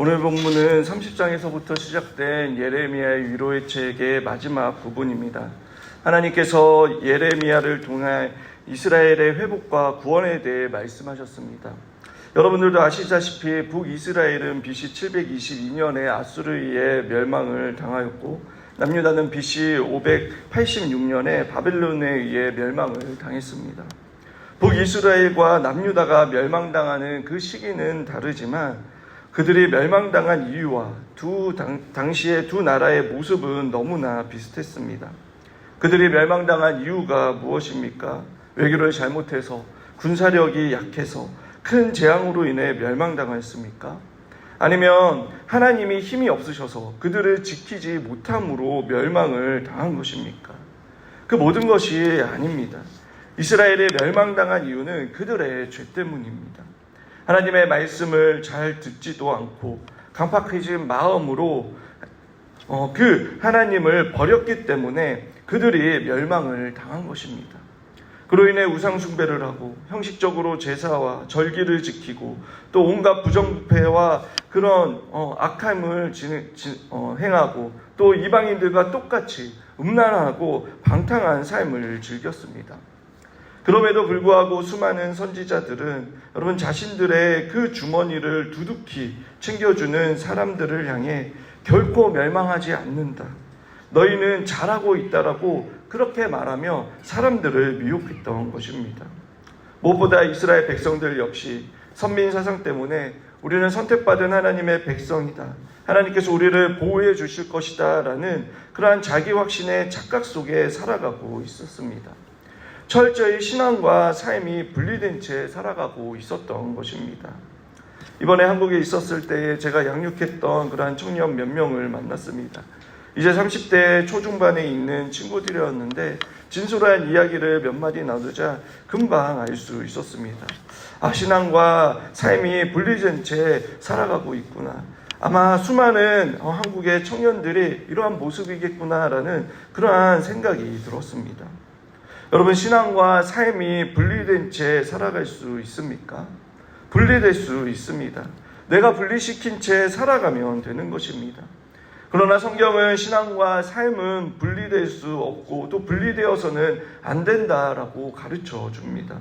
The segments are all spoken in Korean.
오늘 본문은 30장에서부터 시작된 예레미야의 위로의 책의 마지막 부분입니다. 하나님께서 예레미야를 통해 이스라엘의 회복과 구원에 대해 말씀하셨습니다. 여러분들도 아시다시피 북이스라엘은 BC 722년에 아수르에 의해 멸망을 당하였고 남유다는 BC 586년에 바벨론에 의해 멸망을 당했습니다. 북이스라엘과 남유다가 멸망당하는 그 시기는 다르지만 그들이 멸망당한 이유와 두 당, 당시의 두 나라의 모습은 너무나 비슷했습니다. 그들이 멸망당한 이유가 무엇입니까? 외교를 잘못해서 군사력이 약해서 큰 재앙으로 인해 멸망당했습니까? 아니면 하나님이 힘이 없으셔서 그들을 지키지 못함으로 멸망을 당한 것입니까? 그 모든 것이 아닙니다. 이스라엘이 멸망당한 이유는 그들의 죄 때문입니다. 하나님의 말씀을 잘 듣지도 않고 강팍해진 마음으로 어, 그 하나님을 버렸기 때문에 그들이 멸망을 당한 것입니다. 그로 인해 우상숭배를 하고 형식적으로 제사와 절기를 지키고 또 온갖 부정부패와 그런 어, 악함을 진, 진, 어, 행하고 또 이방인들과 똑같이 음란하고 방탕한 삶을 즐겼습니다. 그럼에도 불구하고 수많은 선지자들은 여러분 자신들의 그 주머니를 두둑히 챙겨주는 사람들을 향해 결코 멸망하지 않는다. 너희는 잘하고 있다라고 그렇게 말하며 사람들을 미혹했던 것입니다. 무엇보다 이스라엘 백성들 역시 선민 사상 때문에 우리는 선택받은 하나님의 백성이다. 하나님께서 우리를 보호해 주실 것이다. 라는 그러한 자기 확신의 착각 속에 살아가고 있었습니다. 철저히 신앙과 삶이 분리된 채 살아가고 있었던 것입니다. 이번에 한국에 있었을 때에 제가 양육했던 그러한 청년 몇 명을 만났습니다. 이제 30대 초중반에 있는 친구들이었는데 진솔한 이야기를 몇 마디 나누자 금방 알 수 있었습니다. 아, 신앙과 삶이 분리된 채 살아가고 있구나. 아마 수많은 어, 한국의 청년들이 이러한 모습이겠구나라는 그러한 생각이 들었습니다. 여러분, 신앙과 삶이 분리된 채 살아갈 수 있습니까? 분리될 수 있습니다. 내가 분리시킨 채 살아가면 되는 것입니다. 그러나 성경은 신앙과 삶은 분리될 수 없고 또 분리되어서는 안 된다라고 가르쳐 줍니다.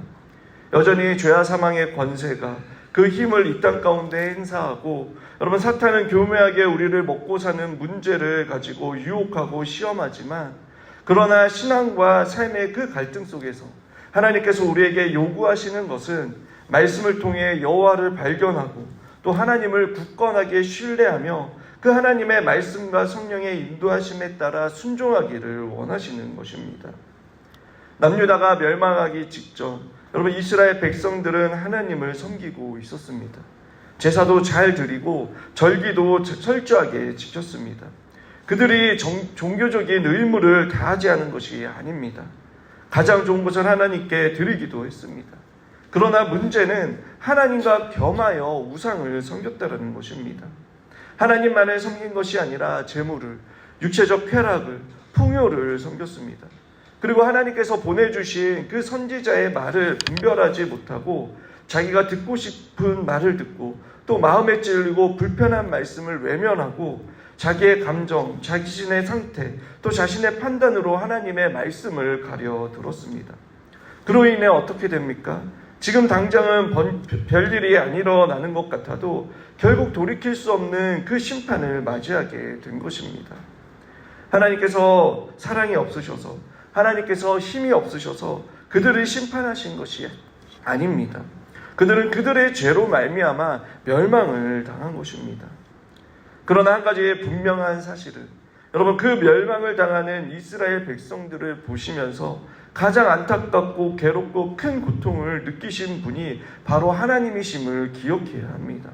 여전히 죄와 사망의 권세가 그 힘을 이 땅 가운데 행사하고 여러분 사탄은 교묘하게 우리를 먹고 사는 문제를 가지고 유혹하고 시험하지만 그러나 신앙과 삶의 그 갈등 속에서 하나님께서 우리에게 요구하시는 것은 말씀을 통해 여호와를 발견하고 또 하나님을 굳건하게 신뢰하며 그 하나님의 말씀과 성령의 인도하심에 따라 순종하기를 원하시는 것입니다. 남유다가 멸망하기 직전 여러분 이스라엘 백성들은 하나님을 섬기고 있었습니다. 제사도 잘 드리고 절기도 철저하게 지켰습니다. 그들이 정, 종교적인 의무를 다하지 않은 것이 아닙니다. 가장 좋은 것을 하나님께 드리기도 했습니다. 그러나 문제는 하나님과 겸하여 우상을 섬겼다는 것입니다. 하나님만을 섬긴 것이 아니라 재물을, 육체적 쾌락을, 풍요를 섬겼습니다. 그리고 하나님께서 보내주신 그 선지자의 말을 분별하지 못하고 자기가 듣고 싶은 말을 듣고 또 마음에 찔리고 불편한 말씀을 외면하고 자기의 감정, 자신의 상태, 또 자신의 판단으로 하나님의 말씀을 가려 들었습니다. 그로 인해 어떻게 됩니까? 지금 당장은 별일이 안 일어나는 것 같아도 결국 돌이킬 수 없는 그 심판을 맞이하게 된 것입니다. 하나님께서 사랑이 없으셔서 하나님께서 힘이 없으셔서 그들을 심판하신 것이 아닙니다. 그들은 그들의 죄로 말미암아 멸망을 당한 것입니다. 그러나 한 가지 분명한 사실은 여러분 그 멸망을 당하는 이스라엘 백성들을 보시면서 가장 안타깝고 괴롭고 큰 고통을 느끼신 분이 바로 하나님이심을 기억해야 합니다.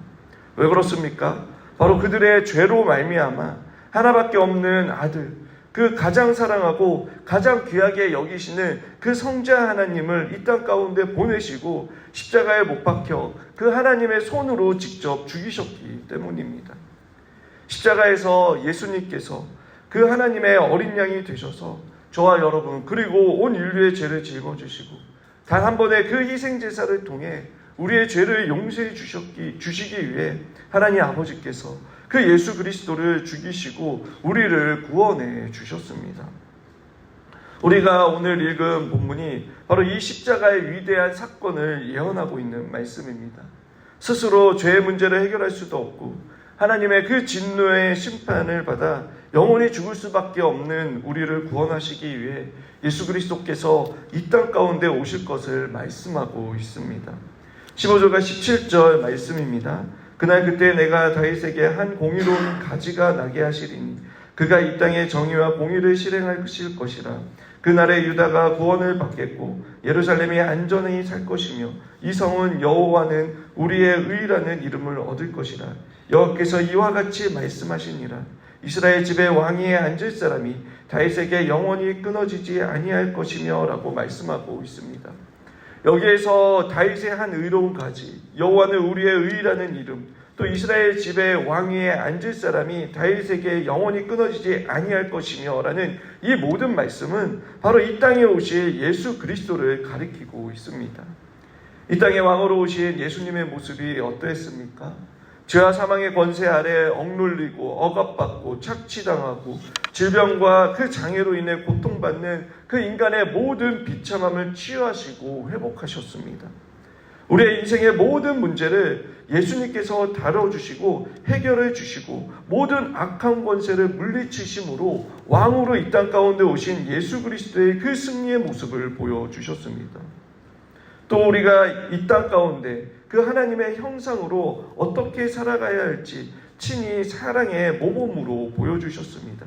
왜 그렇습니까? 바로 그들의 죄로 말미암아 하나밖에 없는 아들, 그 가장 사랑하고 가장 귀하게 여기시는 그 성자 하나님을 이 땅 가운데 보내시고 십자가에 못 박혀 그 하나님의 손으로 직접 죽이셨기 때문입니다. 십자가에서 예수님께서 그 하나님의 어린 양이 되셔서 저와 여러분 그리고 온 인류의 죄를 짊어지시고 단 한 번의 그 희생 제사를 통해 우리의 죄를 용서해 주셨기, 주시기 위해 하나님 아버지께서 그 예수 그리스도를 죽이시고 우리를 구원해 주셨습니다. 우리가 오늘 읽은 본문이 바로 이 십자가의 위대한 사건을 예언하고 있는 말씀입니다. 스스로 죄의 문제를 해결할 수도 없고 하나님의 그 진노의 심판을 받아 영원히 죽을 수밖에 없는 우리를 구원하시기 위해 예수 그리스도께서 이 땅 가운데 오실 것을 말씀하고 있습니다. 15절과 17절 말씀입니다. 그날 그때 내가 다윗에게 한 공의로운 가지가 나게 하시리니 그가 이 땅에 정의와 공의를 실행하실 것이라. 그날에 유다가 구원을 받겠고 예루살렘이 안전히 살 것이며 이 성은 여호와는 우리의 의라는 이름을 얻을 것이라. 여호와께서 이와 같이 말씀하시니라. 이스라엘 집의 왕위에 앉을 사람이 다윗에게 영원히 끊어지지 아니할 것이며라고 말씀하고 있습니다. 여기에서 다윗의 한 의로운 가지 여호와는 우리의 의라는 이름 또 이스라엘 집의 왕위에 앉을 사람이 다윗에게 영원히 끊어지지 아니할 것이며라는 이 모든 말씀은 바로 이 땅에 오실 예수 그리스도를 가리키고 있습니다. 이 땅에 왕으로 오신 예수님의 모습이 어떠했습니까? 죄와 사망의 권세 아래 억눌리고 억압받고 착취당하고 질병과 그 장애로 인해 고통받는 그 인간의 모든 비참함을 치유하시고 회복하셨습니다. 우리의 인생의 모든 문제를 예수님께서 다뤄주시고 해결해 주시고 모든 악한 권세를 물리치심으로 왕으로 이 땅 가운데 오신 예수 그리스도의 그 승리의 모습을 보여주셨습니다. 또 우리가 이 땅 가운데 그 하나님의 형상으로 어떻게 살아가야 할지 친히 사랑의 모범으로 보여주셨습니다.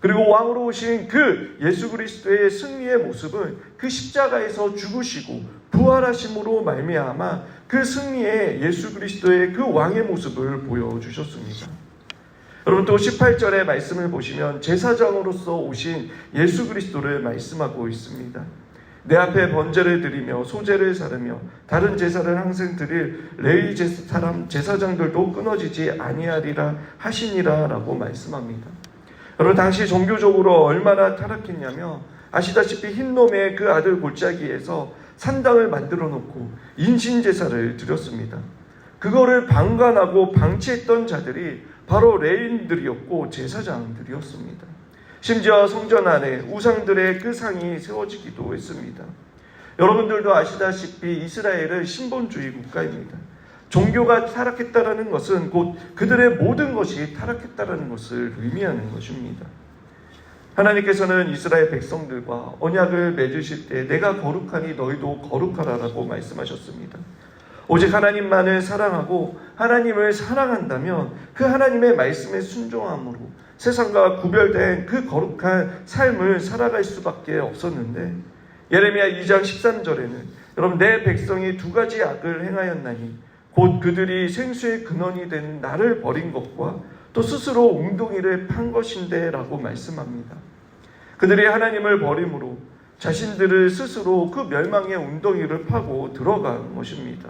그리고 왕으로 오신 그 예수 그리스도의 승리의 모습은 그 십자가에서 죽으시고 부활하심으로 말미암아 그 승리의 예수 그리스도의 그 왕의 모습을 보여주셨습니다. 여러분 또 18절의 말씀을 보시면 제사장으로서 오신 예수 그리스도를 말씀하고 있습니다. 내 앞에 번제를 드리며 소제를 사르며 다른 제사를 항상 드릴 레위 사람 제사장들도 끊어지지 아니하리라 하시니라라고 말씀합니다. 여러분 당시 종교적으로 얼마나 타락했냐며 아시다시피 흰놈의 그 아들 골짜기에서 산당을 만들어 놓고 인신 제사를 드렸습니다. 그거를 방관하고 방치했던 자들이 바로 레인들이었고 제사장들이었습니다. 심지어 성전 안에 우상들의 그 상이 세워지기도 했습니다. 여러분들도 아시다시피 이스라엘은 신본주의 국가입니다. 종교가 타락했다라는 것은 곧 그들의 모든 것이 타락했다라는 것을 의미하는 것입니다. 하나님께서는 이스라엘 백성들과 언약을 맺으실 때 내가 거룩하니 너희도 거룩하라라고 말씀하셨습니다. 오직 하나님만을 사랑하고 하나님을 사랑한다면 그 하나님의 말씀에 순종함으로 세상과 구별된 그 거룩한 삶을 살아갈 수밖에 없었는데 예레미야 2장 13절에는 여러분 내 백성이 두 가지 악을 행하였나니 곧 그들이 생수의 근원이 된 나를 버린 것과 또 스스로 웅덩이를 판 것인데 라고 말씀합니다. 그들이 하나님을 버림으로 자신들을 스스로 그 멸망의 웅덩이를 파고 들어간 것입니다.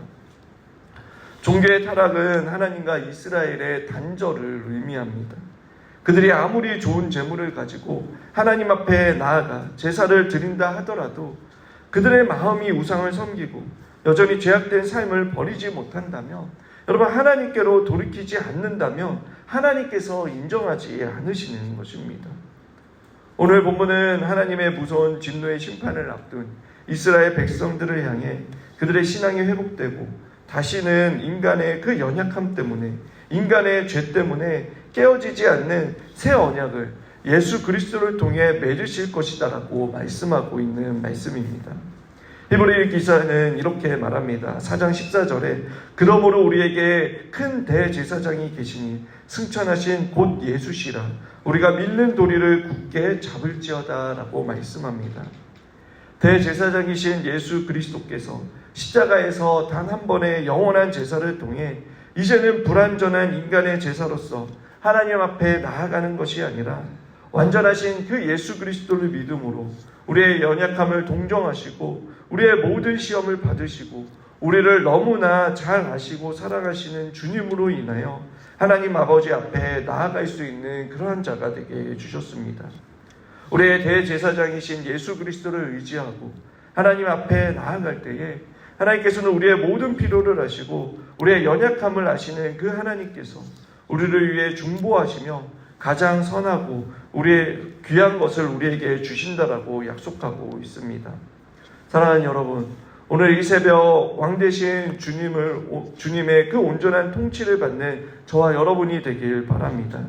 종교의 타락은 하나님과 이스라엘의 단절을 의미합니다. 그들이 아무리 좋은 재물을 가지고 하나님 앞에 나아가 제사를 드린다 하더라도 그들의 마음이 우상을 섬기고 여전히 죄악된 삶을 버리지 못한다면 여러분 하나님께로 돌이키지 않는다면 하나님께서 인정하지 않으시는 것입니다. 오늘 본문은 하나님의 무서운 진노의 심판을 앞둔 이스라엘 백성들을 향해 그들의 신앙이 회복되고 다시는 인간의 그 연약함 때문에 인간의 죄 때문에 깨어지지 않는 새 언약을 예수 그리스도를 통해 맺으실 것이다라고 말씀하고 있는 말씀입니다. 히브리 기사는 이렇게 말합니다. 4장 14절에 그러므로 우리에게 큰 대제사장이 계시니 승천하신 곧 예수시라 우리가 밀는 도리를 굳게 잡을지어다라고 말씀합니다. 대제사장이신 예수 그리스도께서 십자가에서 단 한 번의 영원한 제사를 통해 이제는 불완전한 인간의 제사로서 하나님 앞에 나아가는 것이 아니라 완전하신 그 예수 그리스도를 믿음으로 우리의 연약함을 동정하시고 우리의 모든 시험을 받으시고 우리를 너무나 잘 아시고 사랑하시는 주님으로 인하여 하나님 아버지 앞에 나아갈 수 있는 그러한 자가 되게 해주셨습니다. 우리의 대제사장이신 예수 그리스도를 의지하고 하나님 앞에 나아갈 때에 하나님께서는 우리의 모든 필요를 아시고 우리의 연약함을 아시는 그 하나님께서 우리를 위해 중보하시며 가장 선하고 우리의 귀한 것을 우리에게 주신다라고 약속하고 있습니다. 사랑하는 여러분, 오늘 이 새벽 왕 대신 주님을 주님의 그 온전한 통치를 받는 저와 여러분이 되길 바랍니다.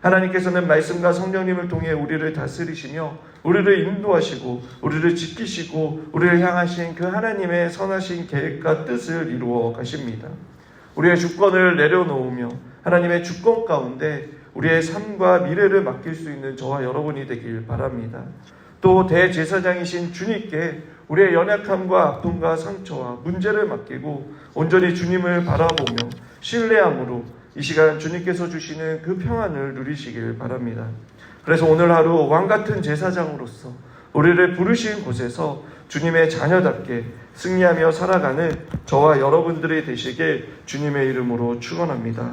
하나님께서는 말씀과 성령님을 통해 우리를 다스리시며 우리를 인도하시고 우리를 지키시고 우리를 향하신 그 하나님의 선하신 계획과 뜻을 이루어 가십니다. 우리의 주권을 내려놓으며 하나님의 주권 가운데 우리의 삶과 미래를 맡길 수 있는 저와 여러분이 되길 바랍니다. 또 대제사장이신 주님께 우리의 연약함과 아픔과 상처와 문제를 맡기고 온전히 주님을 바라보며 신뢰함으로 이 시간 주님께서 주시는 그 평안을 누리시길 바랍니다. 그래서 오늘 하루 왕 같은 제사장으로서 우리를 부르신 곳에서 주님의 자녀답게 승리하며 살아가는 저와 여러분들이 되시길 주님의 이름으로 축원합니다.